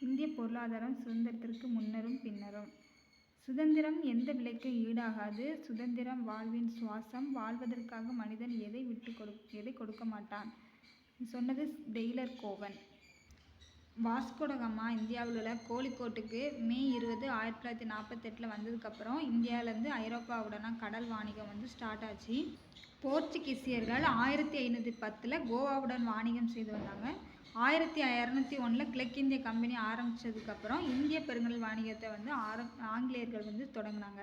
இந்திய பொருளாதாரம் சுதந்திரத்திற்கு முன்னரும் பின்னரும். சுதந்திரம் எந்த விலைக்கும் ஈடாகாது. சுதந்திரம் வாழ்வின் சுவாசம் வாழ்வதற்காக மனிதன் எதை விட்டு கொடு எதை கொடுக்க மாட்டான்? சொன்னது டெய்லர் கோவன். வாஸ்கோடகமா இந்தியாவில் உள்ள கோழிக்கோட்டுக்கு மே இருபது ஆயிரத்தி தொள்ளாயிரத்தி நாற்பத்தெட்டில் வந்ததுக்கப்புறம் இந்தியாவிலேருந்து ஐரோப்பாவுடனா கடல் வாணிகம் வந்து ஸ்டார்ட் ஆச்சு. போர்ச்சுகீசியர்கள் ஆயிரத்தி ஐநூற்றி பத்தில் கோவாவுடன் வாணிகம் செய்து வந்தாங்க. ஆயிரத்தி இரநூத்தி ஒன்றில் கிழக்கிந்திய கம்பெனி ஆரம்பித்ததுக்கப்புறம் இந்திய பெருங்கடல் வாணிகத்தை வந்து ஆரம் ஆங்கிலேயர்கள் வந்து தொடங்கினாங்க.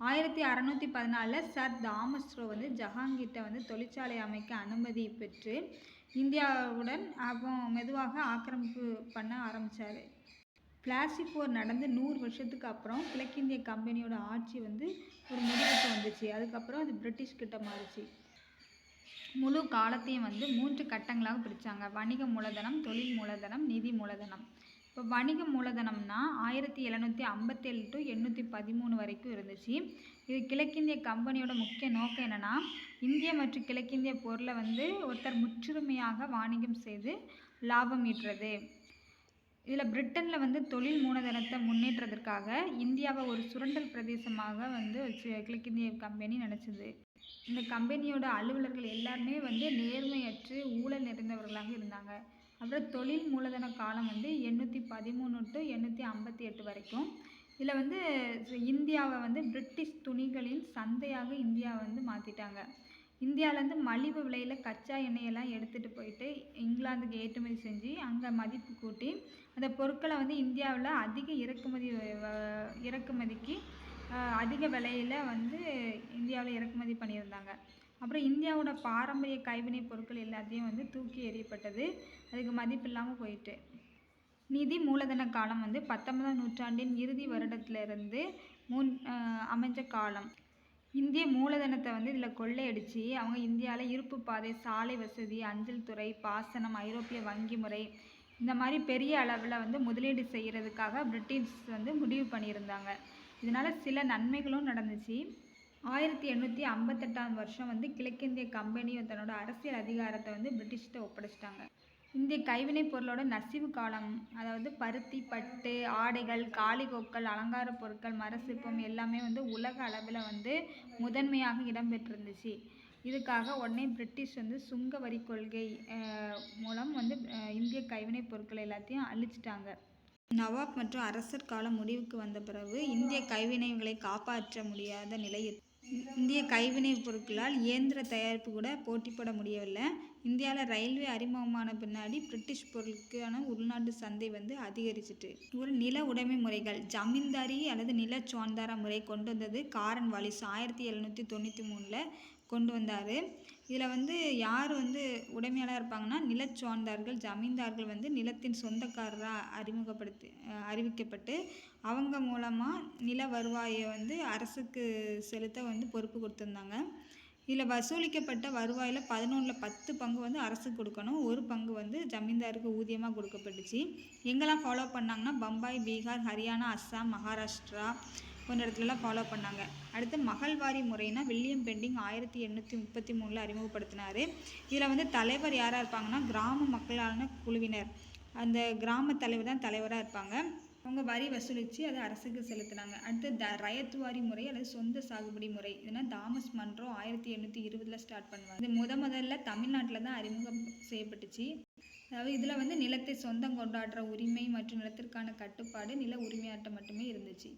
ஆயிரத்தி அறநூற்றி பதினாலில் சர் தாமஸ்ரோ வந்து ஜஹாங்கீர்கிட்ட வந்து தொழிற்சாலை அமைக்க அனுமதி பெற்று இந்தியாவுடன் அப்போ மெதுவாக ஆக்கிரமிப்பு பண்ண ஆரம்பித்தார் பிளாஸ்டிக் போர் நடந்து நூறு வருஷத்துக்கு அப்புறம் கிழக்கிந்திய கம்பெனியோட ஆட்சி வந்து ஒரு முடிவுக்கு வந்துச்சு. அதுக்கப்புறம் அது பிரிட்டிஷ் கிட்ட மாறிச்சு. முழு காலத்தையும் வந்து மூன்று கட்டங்களாக பிரித்தாங்க வணிக மூலதனம் தொழில் மூலதனம் நிதி மூலதனம். இப்போ வணிக மூலதனம்னா ஆயிரத்தி எழுநூற்றி ஐம்பத்தேழு டு எண்ணூற்றி பதிமூணு வரைக்கும் இருந்துச்சு. இது கிழக்கிந்திய கம்பெனியோட முக்கிய நோக்கம் என்னென்னா இந்திய மற்றும் கிழக்கிந்திய பொருளை வந்து ஒருத்தர் முற்றுமையாக வாணிகம் செய்து லாபம் ஈட்டுறது. இதில் பிரிட்டனில் வந்து தொழில் மூலதனத்தை முன்னேற்றதற்காக இந்தியாவை ஒரு சுரண்டல் பிரதேசமாக வந்து கிழக்கிந்திய கம்பெனி நினச்சிது. இந்த கம்பெனியோட அலுவலர்கள் எல்லாருமே வந்து நேர்மையற்று ஊழல் நிறைந்தவர்களாக இருந்தாங்க. அப்புறம் தொழில் மூலதன காலம் வந்து எண்ணூற்றி பதிமூணு டு எண்ணூற்றி ஐம்பத்தி எட்டு வரைக்கும். இதில் வந்து இந்தியாவை வந்து பிரிட்டிஷ் துணிகளின் சந்தையாக இந்தியாவை வந்து மாற்றிட்டாங்க இந்தியாவிலேருந்து மலிவு விலையில் கச்சா எண்ணெயெல்லாம் எடுத்துகிட்டு போயிட்டு இங்கிலாந்துக்கு ஏற்றுமதி செஞ்சு அங்கே மதிப்பு கூட்டி அந்த பொருட்களை வந்து இந்தியாவில் அதிக இறக்குமதி இறக்குமதிக்கு அதிக விலையில் வந்து இந்தியாவில் இறக்குமதி பண்ணியிருந்தாங்க. அப்புறம் இந்தியாவோட பாரம்பரிய கைவினை பொருட்கள் எல்லாத்தையும் வந்து தூக்கி எறியப்பட்டது. அதுக்கு மதிப்பு இல்லாமல் போயிட்டு. நிதி மூலதன காலம் வந்து பத்தொன்பதாம் நூற்றாண்டின் இறுதி வருடத்திலிருந்து முன் அமைஞ்ச காலம். இந்திய மூலதனத்தை வந்து இதில் கொள்ளையடித்து அவங்க இந்தியாவில் இருப்பு பாதை சாலை வசதி அஞ்சல் துறை பாசனம் ஐரோப்பிய வங்கி முறை இந்த மாதிரி பெரிய அளவில் வந்து முதலீடு செய்கிறதுக்காக பிரிட்டிஷ் வந்து முடிவு பண்ணியிருந்தாங்க. இதனால் சில நன்மைகளும் நடந்துச்சு. ஆயிரத்தி எண்ணூற்றி ஐம்பத்தெட்டாம் வருஷம் வந்து கிழக்கிந்திய கம்பெனி தன்னோட அரசியல் அதிகாரத்தை வந்து பிரிட்டிஷ்கிட்ட ஒப்படைச்சிட்டாங்க. இந்திய கைவினைப் பொருளோட நசிவு காலம் அதாவது பருத்தி பட்டு ஆடைகள் காளிகோக்கள் அலங்கார பொருட்கள் மர சிற்பம் எல்லாமே வந்து உலக அளவில் வந்து முதன்மையாக இடம்பெற்றிருந்துச்சு. இதுக்காக உடனே பிரிட்டிஷ் வந்து சுங்க வரி கொள்கை மூலம் வந்து இந்திய கைவினைப் பொருட்கள் எல்லாத்தையும் அழிச்சிட்டாங்க. நவாப் மற்றும் அரசர் காலம் முடிவுக்கு வந்த பிறகு இந்திய கைவினைகளை காப்பாற்ற முடியாத நிலை இந்திய கைவினைப் பொருட்களால் இயந்திர தயாரிப்பு கூட போட்டி போட முடியவில்லை. இந்தியாவில் ரயில்வே அறிமுகமான பின்னாடி பிரிட்டிஷ் பொருளுக்கான உள்நாட்டு சந்தை வந்து அதிகரிச்சிட்டு. ஒரு நில உடைமை முறைகள் ஜமீன்தாரி அல்லது நில சுவாந்தார முறை கொண்டு வந்தது காரன் வாலிஸ் ஆயிரத்தி எழுநூற்றி தொண்ணூற்றி மூணில் கொண்டு வந்தார். இதில் வந்து யார் வந்து உடைமையாளராக இருப்பாங்கன்னா நிலச்சார்ந்தார்கள் ஜமீன்தார்கள் வந்து நிலத்தின் சொந்தக்காரராக அறிமுகப்படுத்தி அறிவிக்கப்பட்டு அவங்க மூலமாக நில வருவாயை வந்து அரசுக்கு செலுத்த வந்து பொறுப்பு கொடுத்துருந்தாங்க. இதில் வசூலிக்கப்பட்ட வருவாயில் பதினொன்றில் பத்து பங்கு வந்து அரசுக்கு கொடுக்கணும். ஒரு பங்கு வந்து ஜமீன்தாருக்கு ஊதியமாக கொடுக்கப்பட்டுச்சு. எங்கெல்லாம் ஃபாலோ பண்ணாங்கன்னா பம்பாய் பீகார் ஹரியானா அஸ்ஸாம் மகாராஷ்டிரா போன்ற இடத்துலலாம் ஃபாலோ பண்ணாங்க. அடுத்து மகள்வாரி முறைனா வில்லியம் பெண்டிங் ஆயிரத்தி எண்ணூற்றி முப்பத்தி மூணில் அறிமுகப்படுத்தினார். இதில் வந்து தலைவர் யாராக இருப்பாங்கன்னா கிராம மக்களான குழுவினர். அந்த கிராம தலைவர் தான் தலைவராக இருப்பாங்க. அவங்க வரி வசூலித்து அதை அரசுக்கு செலுத்தினாங்க. அடுத்து த ரயத்துவாரி முறை அல்லது சொந்த சாகுபடி முறை. இதுனா தாமஸ் மன்றோ ஆயிரத்தி எண்ணூற்றி இருபதில் ஸ்டார்ட் பண்ணுவாங்க. இது முத முதல்ல தமிழ்நாட்டில் தான் அறிமுகம் செய்யப்பட்டுச்சு. அதாவது இதில் வந்து நிலத்தை சொந்தம் கொண்டாடுற உரிமை மற்றும் நிலத்திற்கான கட்டுப்பாடு நில உரிமையாட்டம் மட்டுமே இருந்துச்சு.